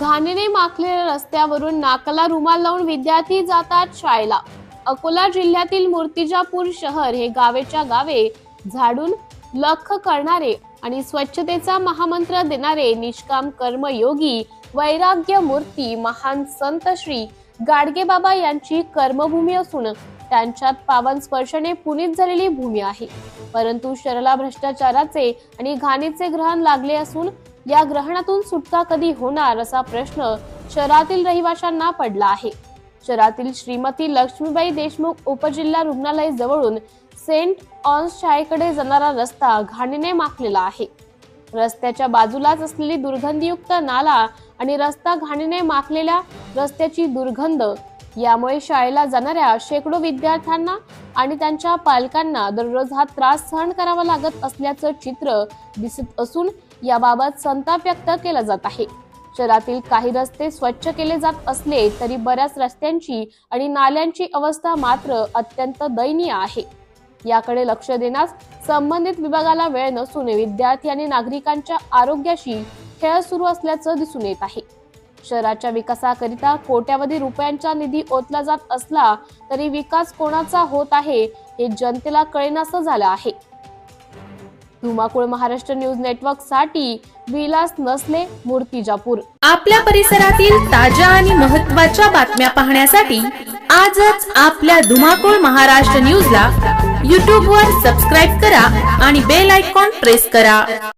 घाणीने माखलेल्या रस्त्यावरून नाकाला रुमाल लावून विद्यार्थी जातात शाळेला. अकोला जिल्ह्यातील मूर्तिजापूर शहर हे गावेच्या गावे झाडून लख करणारे आणि स्वच्छतेचा महामंत्र देणारे निष्काम कर्मयोगी वैराग्य मूर्ती महान संत श्री गाडगेबाबा यांची कर्मभूमी असून त्यांच्यात पावन स्पर्शने पुनीत झालेली भूमी आहे. परंतु शरला भ्रष्टाचाराचे आणि घाणीचे ग्रहण लागले असून या ग्रहणातून सुटका कधी होणार असा प्रश्न शहरातील रहिवाशांना पडला आहे. शहरातील श्रीमती लक्ष्मीबाई देशमुख उपजिल्हा रुग्णालय जवळून सेंट ऑन्स शाळेकडे जाणारा रस्ता घाणीने माखलेला आहे. रस्त्याच्या बाजूलाच असलेली दुर्गंधीयुक्त नाला आणि रस्ता घाणीने माखलेल्या रस्त्याची दुर्गंध यामुळे शाळेला जाणाऱ्या शेकडो विद्यार्थ्यांना आणि त्यांच्या पालकांना दररोज हा त्रास सहन करावा लागत असल्याचं चित्र दिसत असून याबाबत संताप व्यक्त केला जात आहे. शहरातील काही रस्ते स्वच्छ केले जात असले तरी बऱ्याच रस्त्यांची आणि नाल्यांची अवस्था मात्र अत्यंत दयनीय आहे. याकडे लक्ष देण्यास संबंधित विभागाला वेळ नसून विद्यार्थी आणि नागरिकांच्या आरोग्याशी खेळ सुरू असल्याचं दिसून येत आहे. शहराच्या विकासाकरिता कोट्यावधी रुपयांचा निधी ओतला जात असला तरी विकास कोणाचा होत आहे हे जनतेला कळेनासं झालं आहे. धुमाकूळ महाराष्ट्र न्यूज नेटवर्कसाठी विलास नसले मूर्तिजापूर. आपल्या परिसरातील ताज्या आणि महत्त्वाच्या बातम्या पाहण्यासाठी आजच आपल्या धुमाकूळ महाराष्ट्र न्यूजला यूट्यूबवर सबस्क्राईब करा आणि बेल आयकॉन प्रेस करा.